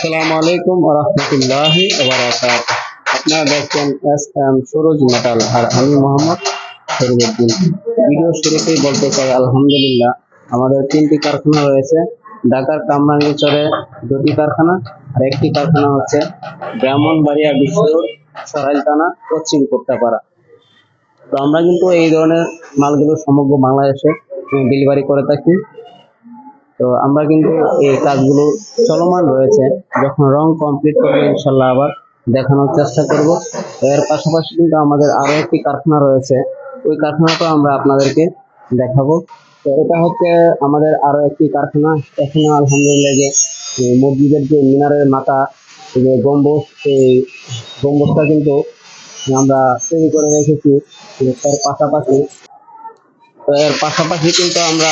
আসসালামু আলাইকুম রহমতুল্লাহ বারাকাত আপনারা দেখছেন এস এম সুরজ মেটাল আর আমি মোহাম্মদ ফরিদুদ্দিন ভিডিও শুরুতেই বলতে চাই, আলহামদুলিল্লাহ, আমাদের তিনটি কারখানা রয়েছে। ঢাকার কামরাঙ্গীচরে দুটি কারখানা, আর একটি কারখানা হচ্ছে ব্রাহ্মণবাড়িয়া বিশ্ব রোড সরাইল থানা, পশ্চিম কোট্টাপাড়া। তো আমরা কিন্তু এই ধরনের মালগুলো সমগ্র বাংলাদেশে ডেলিভারি করে থাকি। তো আমরা কিন্তু এই কাজগুলো চলমান রয়েছে। যখন রং কমপ্লিট করবে, ইনশাল্লাহ আবার দেখানোর চেষ্টা করব। এর পাশাপাশি কিন্তু আমাদের আরও একটি কারখানা রয়েছে। ওই কারখানাটাও আমরা আপনাদেরকে দেখাবো। তো এটা হচ্ছে আমাদের আরও একটি কারখানা। এখানে আলহামদুলিল্লাহ যে মসজিদের যে মিনারের মাথা যে গম্বুজ, এই গম্বুজটা কিন্তু আমরা তৈরি করে রেখেছি তার পাশাপাশি। এর পাশাপাশি কিন্তু আমরা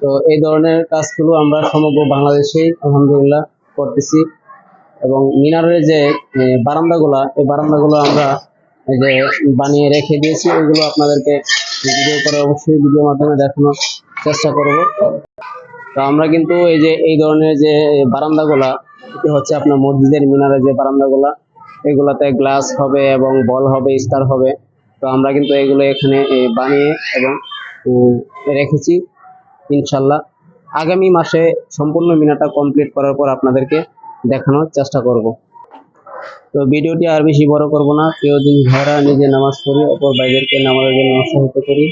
তো এই ধরনের কাজগুলো আমরা সমগ্র বাংলাদেশেই, আলহামদুলিল্লাহ, করতেছি। এবং মিনারের যে বারান্দাগুলা, এই বারান্দাগুলো আমরা যে, বানিয়ে রেখে দিয়েছি, ওইগুলো আপনাদেরকে ভিডিও করে অবশ্যই ভিডিওর মাধ্যমে দেখানোর চেষ্টা করব। তো আমরা কিন্তু এই যে, এই ধরনের যে বারান্দাগুলা, এটি হচ্ছে আপনার মসজিদের মিনারের যে বারান্দাগুলা, এগুলাতে গ্লাস হবে এবং বল হবে স্টার হবে। তো আমরা কিন্তু এগুলো এখানে বানিয়ে এবং রেখেছি। ইনশাল্লাহ। আগামী মাসে সম্পূর্ণ মিনাটা কমপ্লিট করার পর আপনাদেরকে দেখানোর চেষ্টা করব। তো ভিডিওটি আর বেশি বড় করব না। কেউ দিন ভাইরা, নিজে নামাজ পড়ি, অপর ভাইদেরকে নামাজের জন্য উৎসাহিত করি।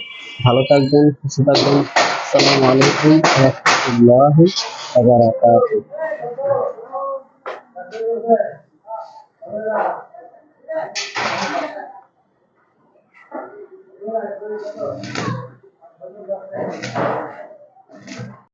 ভালো থাকবেন, সুস্থ থাকবেন। আসসালামু আলাইকুম রহমতুল্লাহি ওয়া বারাকাতুহু।